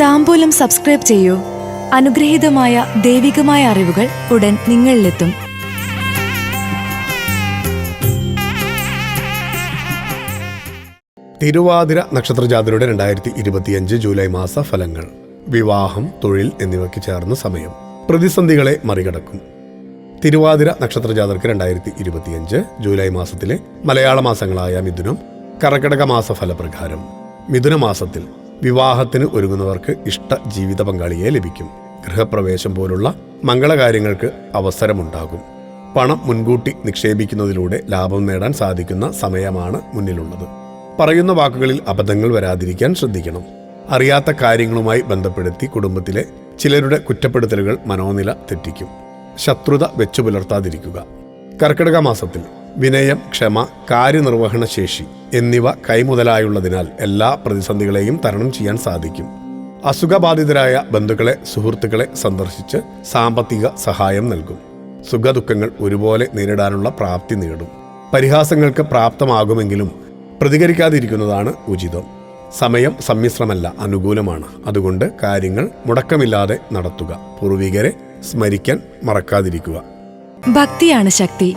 താമ്പൂലം subscribe ചെയ്യൂ. അനുഗ്രഹീതമായ ദൈവികമായ അറിവുകൾ ഉടൻ നിങ്ങളിലെത്തും. തിരുവാതിര നക്ഷത്രജാതരുടെ രണ്ടായിരത്തി ഇരുപത്തിയഞ്ച് ജൂലൈ മാസ ഫലങ്ങൾ. വിവാഹം തൊഴിൽ എന്നിവയ്ക്ക് ചേർന്ന സമയം. പ്രതിസന്ധികളെ മറികടക്കും. തിരുവാതിര നക്ഷത്രജാതർക്ക് രണ്ടായിരത്തി ഇരുപത്തിയഞ്ച് ജൂലൈ മാസത്തിലെ മലയാള മാസങ്ങളായ മിഥുനം കർക്കിടക മാസ ഫലപ്രകാരം. മിഥുന മാസത്തിൽ വിവാഹത്തിന് ഒരുങ്ങുന്നവർക്ക് ഇഷ്ട ജീവിത പങ്കാളിയെ ലഭിക്കും. ഗൃഹപ്രവേശം പോലുള്ള മംഗളകാര്യങ്ങൾക്ക് അവസരമുണ്ടാകും. പണം മുൻകൂട്ടി നിക്ഷേപിക്കുന്നതിലൂടെ ലാഭം നേടാൻ സാധിക്കുന്ന സമയമാണ് മുന്നിലുള്ളത്. പറയുന്ന വാക്കുകളിൽ അബദ്ധങ്ങൾ വരാതിരിക്കാൻ ശ്രദ്ധിക്കണം. അറിയാത്ത കാര്യങ്ങളുമായി ബന്ധപ്പെടുത്തി കുടുംബത്തിലെ ചിലരുടെ കുറ്റപ്പെടുത്തലുകൾ മനോനില തെറ്റിക്കും. ശത്രുത വെച്ചു പുലർത്താതിരിക്കുക കർക്കിടക മാസത്തിൽ വിനയം ക്ഷമ കാര്യനിർവഹണശേഷി എന്നിവ കൈമുതലായുള്ളതിനാൽ എല്ലാ പ്രതിസന്ധികളെയും തരണം ചെയ്യാൻ സാധിക്കും. അസുഖബാധിതരായ ബന്ധുക്കളെ സുഹൃത്തുക്കളെ സന്ദർശിച്ച് സാമ്പത്തിക സഹായം നൽകും. സുഖദുഃഖങ്ങൾ ഒരുപോലെ നേരിടാനുള്ള പ്രാപ്തി നേടും. പരിഹാസങ്ങൾക്ക് പ്രാപ്തമാകുമെങ്കിലും പ്രതികരിക്കാതിരിക്കുന്നതാണ് ഉചിതം. സമയം സമ്മിശ്രമല്ല അനുകൂലമാണ്. അതുകൊണ്ട് കാര്യങ്ങൾ മുടക്കമില്ലാതെ നടത്തുക. പൂർവികരെ സ്മരിക്കാൻ മറക്കാതിരിക്കുക. ഭക്തിയാണ് ശക്തി.